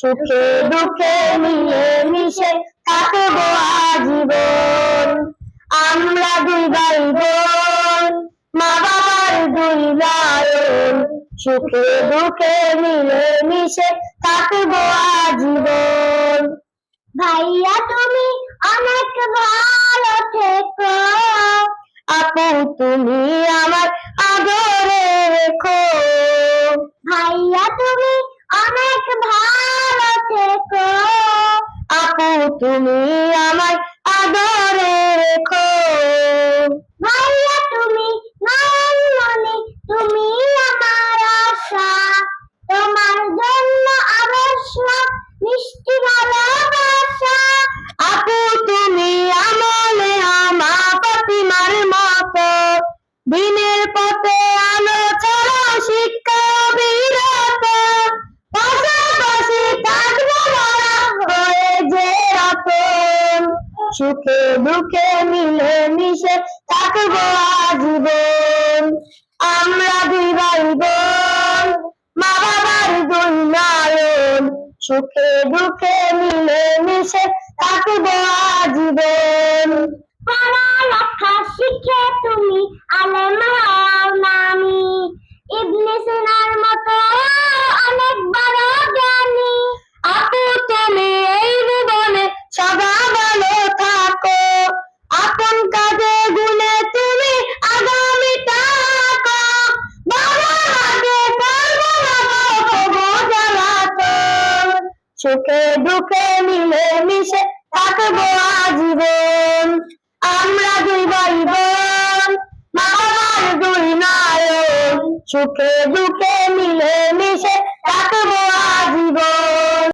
সুখে দুঃখে মিলে মিশে থাকব আজীবন। আমরা দুই ভাই বোন মা বাবার দুই লায়ন। সুখে দুঃখে মিলে মিশে থাকব আজীবন। ভাইয়া, তুমি অনেক ভালো থেকো। আপু, তুমি আমার তুমি আমার আদরে রেখো। সুখে দুঃখে মিলে মিশে থাকব আজীবন। আমরা দুই ভাই বোন, মা বাবার দুই নয়ন। সুখে দুঃখে মিলে মিশে থাকব আজীবন। পড়ালেখা শিখে তুমি আলেম সুখে দুঃখে মিলে মিশে থাকব আজীবন। আমরা দুই ভাই বোন মা বাবার দুই নায়ক। সুখে দুঃখে মিলে